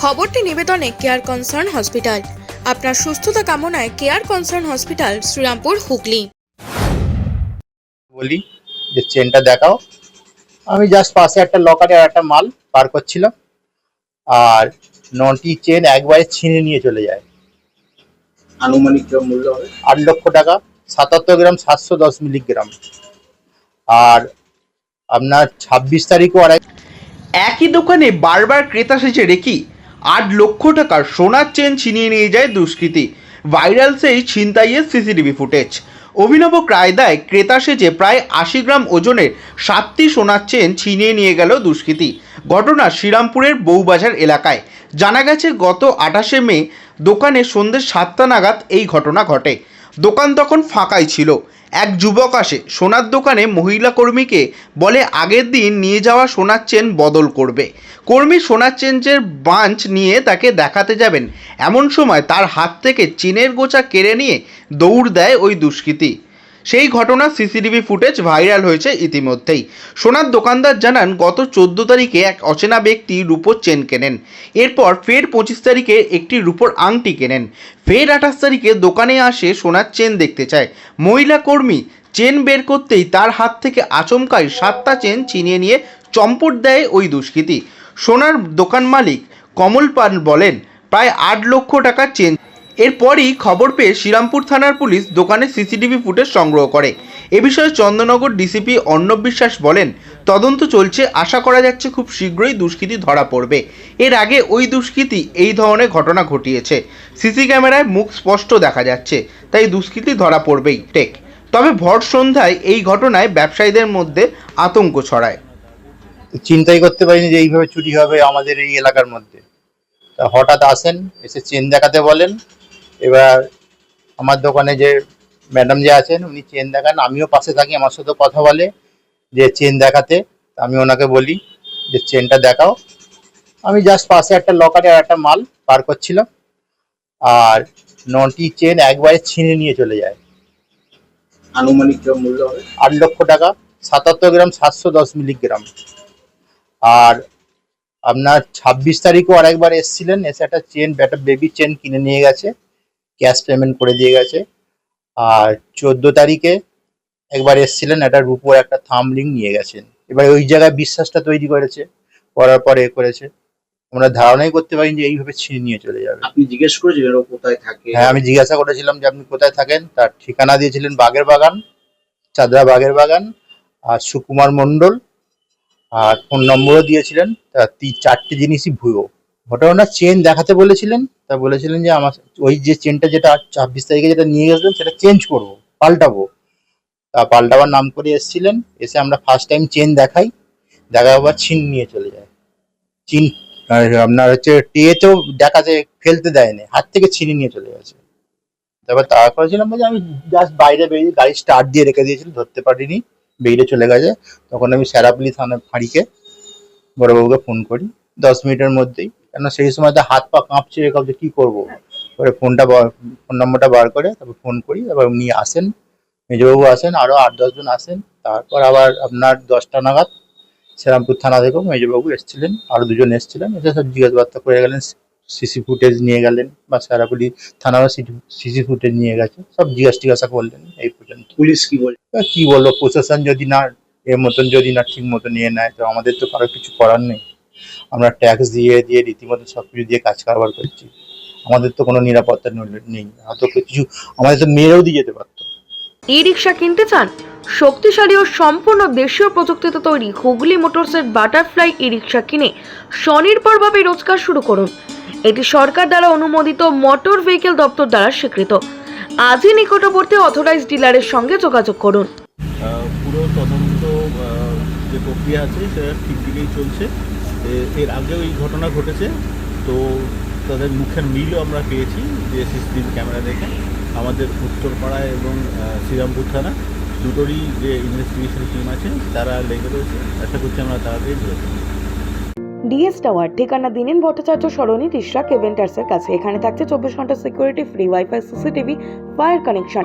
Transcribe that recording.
খবরটি নিবেদনে care concern hospital আপনার সুস্থতা কামনায় care concern hospital Serampore Hooghly. বলি যে চেনটা দেখাও। আমি জাস্ট পাশে একটা লকারে আর একটা মাল পার করছিলাম। আর নটি চেন একবারে ছিনে নিয়ে চলে যায়। আনুমানিক মূল্য হবে? আট লক্ষ টাকা সাতাত্তর গ্রাম সাতশো দশ মিলিগ্রাম। আর আপনার ছাব্বিশ তারিখও আর একই দোকানে বারবার ক্রেতা সেজে রেখি আট লক্ষ টাকার সোনার চেন ছিনিয়ে নিয়ে যায় দুষ্কৃতী। ভাইরাল সেই ছিনতাইয়ের সিসিটিভি ফুটেজ। অভিনব ক্রায়দায় ক্রেতা সেজে প্রায় আশি গ্রাম ওজনের সাতটি সোনার চেন ছিনিয়ে নিয়ে গেল দুষ্কৃতী। ঘটনা শ্রীরামপুরের বউবাজার এলাকায়। জানা গেছে, গত আঠাশে মে দোকানে সন্ধ্যে সাতটা নাগাদ এই ঘটনা ঘটে। দোকান তখন ফাঁকাই ছিল। এক যুবক আসে, সোনার দোকানে মহিলা কর্মীকে বলে, আগের দিন নিয়ে যাওয়া সোনার চেন বদল করবে। কর্মী সোনার চেঞ্জের বাঞ্চ নিয়ে তাকে দেখাতে যাবেন। এমন সময় তার হাত থেকে চেনের গোছা কেড়ে নিয়ে দৌড় দেয় ওই দুষ্কৃতী। সেই ঘটনা সিসিটিভি ফুটেজ ভাইরাল হয়েছে ইতিমধ্যেই। সোনার দোকানদার জানান, গত চোদ্দ তারিখে এক অচেনা ব্যক্তি রূপোর চেন কেনেন। এরপর ফের পঁচিশ তারিখে একটি রূপোর আংটি কেনেন। ফের আঠাশ তারিখে দোকানে আসে সোনার চেন দেখতে চায়। মহিলা কর্মী চেন বের করতেই তার হাত থেকে আচমকাই সাতটা চেন ছিনিয়ে নিয়ে চম্পট দেয় ওই দুষ্কৃতী। সোনার দোকান মালিক কমল পাল বলেন, প্রায় আট লক্ষ টাকার চেন এরপরই খবর পেয়ে শ্রীরামপুর থানার পুলিশ দোকানে সিসিটিভি ফুটেজ সংগ্রহ করে। এ বিষয়ে চন্দননগর ডিসিপি অর্ণব বিশ্বাস বলেন, তদন্ত চলছে, আশা করা যাচ্ছে খুব শীঘ্রই দুষ্কৃতী ধরা পড়বে। এর আগে ওই দুষ্কৃতী এই ধরনের ঘটনা ঘটিয়েছে। সিসি ক্যামেরায় মুখ স্পষ্ট দেখা যাচ্ছে, তাই দুষ্কৃতী ধরা পড়বেই, টেক। তবে ভর সন্ধ্যায় এই ঘটনায় ব্যবসায়ীদের মধ্যে আতঙ্ক ছড়ায়। চিন্তাই করতে পারিনি যে এইভাবে চুরি হবে আমাদের এই এলাকার মধ্যে। হঠাৎ আসেন, এসে চেন দেখাতে বলেন এবার আমার দোকানে যে ম্যাডাম যে আছেন উনি চেন দেখান আমিও পাশে থাকি আমার সাথে কথা বলে যে চেন দেখাতে। আমি ওনাকে বলি যে চেনটা দেখাও। আমি জাস্ট পাশে একটা লকারে আর একটা মাল পার করছিলাম। আর নটি চেন একবারে ছিনে নিয়ে চলে যায়। আনুমানিক মূল্য হবে? আট লক্ষ টাকা সাতাত্তর গ্রাম সাতশো দশ মিলিগ্রাম। আর আপনার ছাব্বিশ তারিখও আরেকবার এসেছিলেন এসে একটা চেন একটা বেবি চেন কিনে নিয়ে গেছে। ক্যাশ পেমেন্ট করে দিয়ে গেছে। আর চোদ্দ তারিখে একবার এসেছিলেন একটা রূপোর একটা থামলিং নিয়ে গেছেন। এবার ওই জায়গায় বিশ্বাসটা তৈরি করেছে করার পরে এ করেছে। আমরা ধারণাই করতে পারি যে এইভাবে ছিনিয়ে নিয়ে চলে যাবে। আপনি জিজ্ঞেস করেছিলেন ও কোথায় থাকে? হ্যাঁ আমি জিজ্ঞাসা করেছিলাম যে আপনি কোথায় থাকেন? তার ঠিকানা দিয়েছিলেন বাগের বাগান চাদরা বাগের বাগান আর সুকুমার মণ্ডল আর ফোন নম্বরও দিয়েছিলেন। তা তিন চারটে জিনিসই ভুয়ো। ঘটনা চেন দেখাতে বলেছিলেন, তা বলেছিলেন যে আমার ওই যে চেনটা যেটা ছাব্বিশ তারিখে যেটা নিয়ে গেছিলেন, সেটা চেঞ্জ করব, পাল্টাবো। তা পাল্টাবার নাম করে এসেছিলেন, এসে আমরা ফার্স্ট টাইম চেন দেখাই, দেখার পর ছিন নিয়ে চলে যায়। চিন আপনার হচ্ছে টেতেও দেখাতে ফেলতে দেয়নি, হাত থেকে ছিনে নিয়ে চলে গেছে। তারপর তাড়া করেছিলাম বলে আমি জাস্ট বাইরে বেরিয়ে গাড়ি স্টার্ট দিয়ে রেখে দিয়েছিলাম ধরতে পারিনি, বেরিয়ে চলে গেছে। তখন আমি স্যারাপুলি থানা ফাঁড়িকে বড়বাবুকে ফোন করি, দশ মিনিটের মধ্যেই। কেন সেই সময় তো হাত পা কাঁপছে কাঁপছে কি করব? পরে ফোনটা ফোন নম্বরটা বার করে তারপর ফোন করি তারপর উনি আসেন মেজবাবু আসেন আরও আট দশজন আসেন তারপর আবার আপনার দশটা নাগাদ শ্রীরামপুর থানা থেকেও মেজবাবু এসেছিলেন আরও দুজন এসেছিলেন এসে সব জিজ্ঞাসাবার্তা করে গেলেন সিসি ফুটেজ নিয়ে গেলেন বা সারাপুলি থানারও সিসি ফুটেজ নিয়ে গেছে সব জিজ্ঞাসা টিজ্ঞাসা করলেন এই পর্যন্ত। পুলিশ কি বলে এবার কি বলব প্রশাসন যদি না এর মতন যদি না ঠিক মতো নিয়ে নেয় তো আমাদের তো কারও কিছু করার নেই। আমরা ট্যাক্স দিয়ে দিয়ে রীতিমতো সব কিছু দিয়ে কাজ কারবার করছি। আমাদের তো কোনো নিরাপত্তা নেই। হয়তো কিছু আমাদের তো মেয়েরাও দিয়ে যেতে পারতো। ই রিক্সা কিনতে চান? শক্তিশালী ও সম্পূর্ণ দেশীয় প্রযুক্তিতে তৈরি হুগলি মোটরসের বাটারফ্লাই ই রিক্সা কিনে স্বনির্ভরভাবে রোজগার শুরু করুন। এটি সরকার দ্বারা অনুমোদিত মোটর ভেহিকেল দপ্তর দ্বারা স্বীকৃত। আজই নিকটবর্তী অথরাইজ ডিলারের সঙ্গে যোগাযোগ করুন। পুরো তদন্ত যে প্রক্রিয়া আছে সেটা ঠিক দিকেই চলছে। এর আগেও এই ঘটনা ঘটেছে। তো তাদের মুখের মিলও আমরা পেয়েছি যে সিসিটিভি ক্যামেরা দেখে। আমাদের উত্তরপাড়া এবং শ্রীরামপুর থানা দুটোরই যে ইনভেস্টিগেশন টিম আছে, তারা লেগে রয়েছে। আশা করছি আমরা তাড়াতাড়ি ধরে। ডিএস টাওয়ার, ঠিকানা দিনেন ভট্টাচার্য সরণি রিসরা কেভেন্টার্সের কাছে। এখানে থাকছে চব্বিশ ঘণ্টা security free wifi CCTV fire connection